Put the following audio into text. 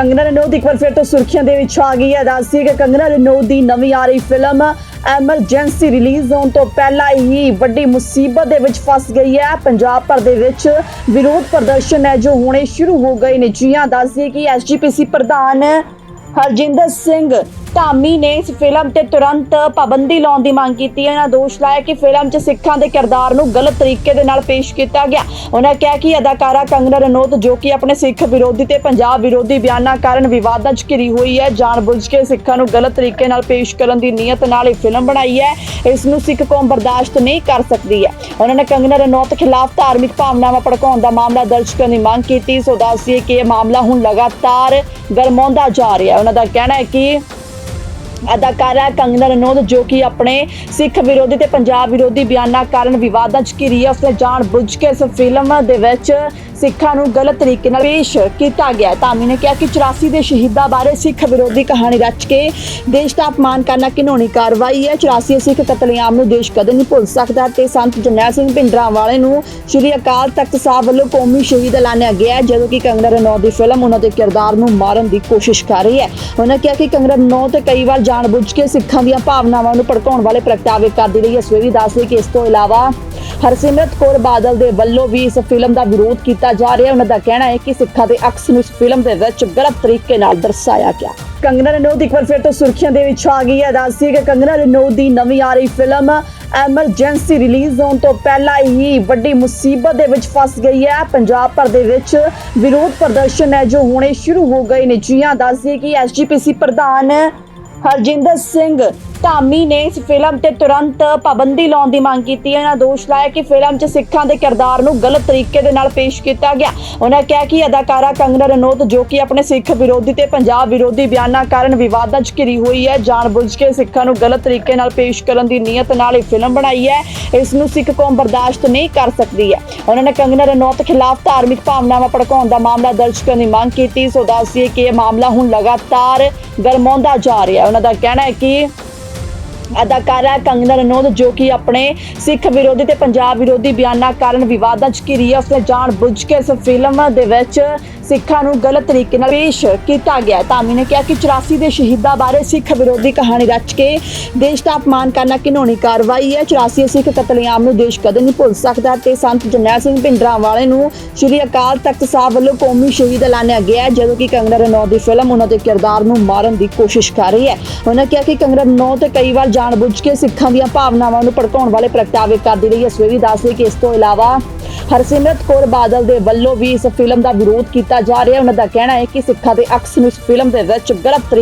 ਕੰਗਨਾ ਰਣੌਤ ਇੱਕ ਵਾਰ ਫਿਰ ਤੋਂ ਸੁਰਖੀਆਂ ਦੇ ਵਿੱਚ ਆ ਗਈ ਹੈ। ਦੱਸਦੀ ਕਿ ਕੰਗਨਾ ਰਣੌਤ ਦੀ ਨਵੀਂ ਆ ਰਹੀ ਫਿਲਮ ਐਮਰਜੈਂਸੀ ਰਿਲੀਜ਼ ਹੋਣ ਤੋਂ ਪਹਿਲਾਂ ਹੀ ਵੱਡੀ ਮੁਸੀਬਤ ਦੇ ਵਿੱਚ ਫਸ ਗਈ ਹੈ। ਪੰਜਾਬ ਭਰ ਦੇ ਵਿੱਚ ਵਿਰੋਧ ਪ੍ਰਦਰਸ਼ਨ ਹੈ ਜੋ ਹੋਣੇ ਸ਼ੁਰੂ ਹੋ ਗਏ ਨੇ। ਜੀਆਂ ਦੱਸਦੀ ਕਿ ਐਸਜੀਪੀਸੀ ਪ੍ਰਧਾਨ ਹਰਜਿੰਦਰ ਸਿੰਘ ਧਾਮੀ ਨੇ ਇਸ ਫਿਲਮ ਤੇ ਤੁਰੰਤ ਪਾਬੰਦੀ ਲਾਉਣ ਦੀ ਮੰਗ ਕੀਤੀ। ਹੈ ਇਹਨਾਂ ਦੋਸ਼ ਲਾਇਆ ਕਿ ਫਿਲਮ 'ਚ ਸਿੱਖਾਂ ਦੇ ਕਿਰਦਾਰ ਨੂੰ ਗਲਤ ਤਰੀਕੇ ਦੇ ਨਾਲ ਪੇਸ਼ ਕੀਤਾ ਗਿਆ। ਉਹਨਾਂ ਕਿਹਾ ਕਿ ਅਦਾਕਾਰਾ ਕੰਗਨਾ ਰਣੌਤ, ਜੋ ਕਿ ਆਪਣੇ ਸਿੱਖ ਵਿਰੋਧੀ ਤੇ ਪੰਜਾਬ ਵਿਰੋਧੀ ਬਿਆਨਾਂ ਕਾਰਨ ਵਿਵਾਦਾਂ 'ਚ ਘਿਰੀ ਹੋਈ ਹੈ, ਜਾਣਬੁੱਝ ਕੇ ਸਿੱਖਾਂ ਨੂੰ ਗਲਤ ਤਰੀਕੇ ਨਾਲ ਪੇਸ਼ ਕਰਨ ਦੀ ਨੀਅਤ ਨਾਲ ਇਹ ਫਿਲਮ ਬਣਾਈ ਹੈ। ਇਸ ਨੂੰ ਸਿੱਖ ਕੌਮ ਬਰਦਾਸ਼ਤ ਨਹੀਂ ਕਰ ਸਕਦੀ ਹੈ। ਉਹਨਾਂ ਨੇ ਕੰਗਨਾ ਰਣੌਤ ਖਿਲਾਫ ਧਾਰਮਿਕ ਭਾਵਨਾਵਾਂ ਭੜਕਾਉਣ ਦਾ ਮਾਮਲਾ ਦਰਜ ਕਰਨ ਦੀ ਮੰਗ ਕੀਤੀ। ਸੋ ਦੱਸੀਏ ਕਿ ਇਹ ਮਾਮਲਾ ਹੁਣ ਲਗਾਤਾਰ ਗਰਮਾਉਂਦਾ ਜਾ ਰਿਹਾ ਹੈ। ਉਹਨਾਂ ਦਾ ਕਹਿਣਾ ਹੈ ਕਿ ਅਦਾਕਾਰਾ ਕੰਗਨਾ ਰਣੌਤ ਜੋ ਕਿ ਆਪਣੇ ਸਿੱਖ ਵਿਰੋਧੀ ਤੇ ਪੰਜਾਬ ਵਿਰੋਧੀ ਬਿਆਨਾਂ ਕਾਰਨ ਵਿਵਾਦਾਂ 'ਚ ਘਿਰੀ ਹੈ ਉਸਨੇ ਜਾਣ ਬੁੱਝ ਕੇ ਇਸ ਫਿਲਮ ਦੇ ਵਿੱਚ ਸਿੱਖਾਂ ਨੂੰ ਗਲਤ ਤਰੀਕੇ ਨਾਲ ਪੇਸ਼ ਕੀਤਾ ਗਿਆ। ਧਾਮੀ ਨੇ ਕਿਹਾ ਕਿ 84 ਦੇ ਸ਼ਹੀਦਾਂ ਬਾਰੇ ਸਿੱਖ ਵਿਰੋਧੀ ਕਹਾਣੀ ਰਚ ਕੇ ਦੇਸ਼ ਦਾ ਅਪਮਾਨ ਕਰਨਾ ਘਿਨੌਣੀ ਕਾਰਵਾਈ ਹੈ। 84 ਸਿੱਖ ਕਤਲੇਆਮ ਨੂੰ ਦੇਸ਼ ਕਦੇ ਨਹੀਂ ਭੁੱਲ ਸਕਦਾ ਤੇ ਸੰਤ ਜਰਨੈਲ ਸਿੰਘ ਭਿੰਡਰਾਂਵਾਲੇ ਨੂੰ ਸ਼੍ਰੀ ਅਕਾਲ ਤਖਤ ਸਾਹਿਬ ਵੱਲੋਂ ਕੌਮੀ ਸ਼ਹੀਦ ਐਲਾਨਿਆ ਗਿਆ ਜਦੋਂ ਕਿ ਕੰਗਨਾ ਰਣੌਤ ਦੀ ਫਿਲਮ ਉਹਨਾਂ ਦੇ ਕਿਰਦਾਰ ਨੂੰ ਮਾਰਨ ਦੀ ਕੋਸ਼ਿਸ਼ ਕਰ ਰਹੀ ਹੈ। ਉਹਨਾਂ ਕਿਹਾ ਕਿ ਕੰਗਨਾ ਰਣੌਤ ਕਈ ਵਾਰ ਜਾਣਬੁੱਝ ਕੇ ਸਿੱਖਾਂ ਦੀਆਂ ਭਾਵਨਾਵਾਂ ਨੂੰ ਭੜਕਾਉਣ ਵਾਲੇ ਪ੍ਰਗਟਾਵੇ ਕਰਦੀ ਰਹੀ ਹੈ। ਸੋ ਇਹ ਵੀ ਕਿ ਇਸ ਤੋਂ ਇਲਾਵਾ ਹਰਸਿਮਰਤ ਕੌਰ ਬਾਦਲ ਦੇ ਵੱਲੋਂ ਵੀ ਇਸ ਫਿਲਮ ਦਾ ਵਿਰੋਧ ਕੀਤਾ ਜਾ ਰਿਹਾ ਉਹਨਾਂ ਦਾ ਕਹਿਣਾ ਹੈ ਕਿ ਸਿੱਖਾਂ ਦੇ ਅਕਸ ਨੂੰ ਇਸ ਫਿਲਮ ਦੇ ਵਿੱਚ ਗਲਤ ਤਰੀਕੇ ਨਾਲ ਦਰਸਾਇਆ ਗਿਆ। ਕੰਗਨਾ ਰਣੌਤ ਇੱਕ ਵਾਰ ਫਿਰ ਤੋਂ ਸੁਰਖੀਆਂ ਦੇ ਵਿੱਚ ਆ ਗਈ ਹੈ। ਦੱਸਦੀ ਕਿ ਕੰਗਨਾ ਰਣੌਤ ਦੀ ਨਵੀਂ ਆ ਰਹੀ ਫਿਲਮ ਐਮਰਜੈਂਸੀ ਰਿਲੀਜ਼ ਹੋਣ ਤੋਂ ਪਹਿਲਾਂ ਹੀ ਵੱਡੀ ਮੁਸੀਬਤ ਦੇ ਵਿੱਚ ਫਸ ਗਈ ਹੈ। ਪੰਜਾਬ ਭਰ ਦੇ ਵਿੱਚ ਵਿਰੋਧ ਪ੍ਰਦਰਸ਼ਨ ਹੈ ਜੋ ਹੋਣੇ ਸ਼ੁਰੂ ਹੋ ਗਏ ਨੇ। ਜੀਆਂ ਦੱਸਦੀ ਕਿ ਐਸਜੀਪੀਸੀ ਪ੍ਰਧਾਨ ਹਰਜਿੰਦਰ ਸਿੰਘ ਧਾਮੀ ਨੇ ਇਸ ਫਿਲਮ ਤੇ ਤੁਰੰਤ ਪਾਬੰਦੀ ਲਾਉਣ ਦੀ ਮੰਗ ਕੀਤੀ। ਹੈ ਇਹਨਾਂ ਦੋਸ਼ ਲਾਇਆ ਕਿ ਫਿਲਮ 'ਚ ਸਿੱਖਾਂ ਦੇ ਕਿਰਦਾਰ ਨੂੰ ਗਲਤ ਤਰੀਕੇ ਦੇ ਨਾਲ ਪੇਸ਼ ਕੀਤਾ ਗਿਆ। ਉਹਨਾਂ ਕਿਹਾ ਕਿ ਅਦਾਕਾਰਾ ਕੰਗਨਾ ਰਣੌਤ, ਜੋ ਕਿ ਆਪਣੇ ਸਿੱਖ ਵਿਰੋਧੀ ਤੇ ਪੰਜਾਬ ਵਿਰੋਧੀ ਬਿਆਨਾਂ ਕਾਰਨ ਵਿਵਾਦਾਂ 'ਚ ਘਿਰੀ ਹੋਈ ਹੈ, ਜਾਣਬੁੱਝ ਕੇ ਸਿੱਖਾਂ ਨੂੰ ਗਲਤ ਤਰੀਕੇ ਨਾਲ ਪੇਸ਼ ਕਰਨ ਦੀ ਨੀਅਤ ਨਾਲ ਇਹ ਫਿਲਮ ਬਣਾਈ ਹੈ। ਇਸ ਨੂੰ ਸਿੱਖ ਕੌਮ ਬਰਦਾਸ਼ਤ ਨਹੀਂ ਕਰ ਸਕਦੀ ਹੈ। ਉਹਨਾਂ ਨੇ ਕੰਗਨਾ ਰਣੌਤ ਖਿਲਾਫ ਧਾਰਮਿਕ ਭਾਵਨਾਵਾਂ ਭੜਕਾਉਣ ਦਾ ਮਾਮਲਾ ਦਰਜ ਕਰਨ ਦੀ ਮੰਗ ਕੀਤੀ। ਸੋ ਦੱਸਦੀ ਕਿ ਇਹ ਮਾਮਲਾ ਹੁਣ ਲਗਾਤਾਰ ਗਰਮਾਉਂਦਾ ਜਾ ਰਿਹਾ ਹੈ। ਉਹਨਾਂ ਦਾ ਕਹਿਣਾ ਹੈ ਕਿ ਅਦਾਕਾਰਾ ਕੰਗਨਾ ਰਣੌਤ ਜੋ ਕਿ ਆਪਣੇ ਸਿੱਖ ਵਿਰੋਧੀ ਤੇ ਪੰਜਾਬ ਵਿਰੋਧੀ ਬਿਆਨਾਂ ਕਾਰਨ ਵਿਵਾਦਾਂ 'ਚ ਘਿਰੀ ਹੈ ਉਸਨੇ ਜਾਣ ਬੁੱਝ ਕੇ ਇਸ ਫਿਲਮ ਦੇ ਵਿੱਚ ਸਿੱਖਾਂ ਨੂੰ ਗਲਤ ਤਰੀਕੇ ਨਾਲ ਪੇਸ਼ ਕੀਤਾ ਗਿਆ ਧਾਮੀ ਨੇ ਕਿਹਾ ਕਿ 84 ਦੇ ਸ਼ਹੀਦਾਂ ਬਾਰੇ ਸਿੱਖ ਵਿਰੋਧੀ ਕਹਾਣੀ ਰਚ ਕੇ ਦੇਸ਼ ਦਾ ਅਪਮਾਨ ਕਰਨਾ ਘਿਨੌਣੀ ਕਾਰਵਾਈ ਹੈ। 84 ਸਿੱਖ ਕਤਲੇਆਮ ਨੂੰ ਦੇਸ਼ ਕਦੇ ਨਹੀਂ ਭੁੱਲ ਸਕਦਾ ਤੇ ਸੰਤ ਜਰਨੈਲ ਸਿੰਘ ਭਿੰਡਰਾਂਵਾਲੇ ਨੂੰ ਸ਼੍ਰੀ ਅਕਾਲ ਤਖਤ ਸਾਹਿਬ ਵੱਲੋਂ ਕੌਮੀ ਸ਼ਹੀਦ ਐਲਾਨਿਆ ਗਿਆ ਜਦੋਂ ਕਿ ਕੰਗਨਾ ਰਣੌਤ ਦੀ ਫਿਲਮ ਉਹਨਾਂ ਦੇ ਕਿਰਦਾਰ ਨੂੰ ਮਾਰਨ ਦੀ ਕੋਸ਼ਿਸ਼ ਕਰ ਰਹੀ ਹੈ। ਉਹਨਾਂ ਕਿਹਾ ਕਿ ਕੰਗਨਾ ਰਣੌਤ ਕਈ ਵਾਰ ਜਾਣਬੁੱਝ ਕੇ ਸਿੱਖਾਂ ਦੀਆਂ ਭਾਵਨਾਵਾਂ ਨੂੰ ਭੜਕਾਉਣ ਵਾਲੇ ਪ੍ਰਗਟਾਵੇ ਕਰਦੀ ਰਹੀ। ਹੈ ਸੋ ਇਹ ਵੀ ਦੱਸਦੇ ਕਿ ਇਸ ਤੋਂ ਇਲਾਵਾ ਹਰਸਿਮਰਤ ਕੌਰ ਬਾਦਲ ਦੇ ਵੱਲੋਂ ਵੀ ਇਸ ਫਿਲਮ ਦਾ ਵਿਰੋਧ ਕੀਤਾ ਜਾ ਰਿਹਾ। ਹੈ ਉਹਨਾਂ ਦਾ ਕਹਿਣਾ ਹੈ ਕਿ ਸਿੱਖਾਂ ਦੇ ਅਕਸ ਨੂੰ ਇਸ ਫਿਲਮ ਦੇ ਵਿੱਚ ਗਲਤ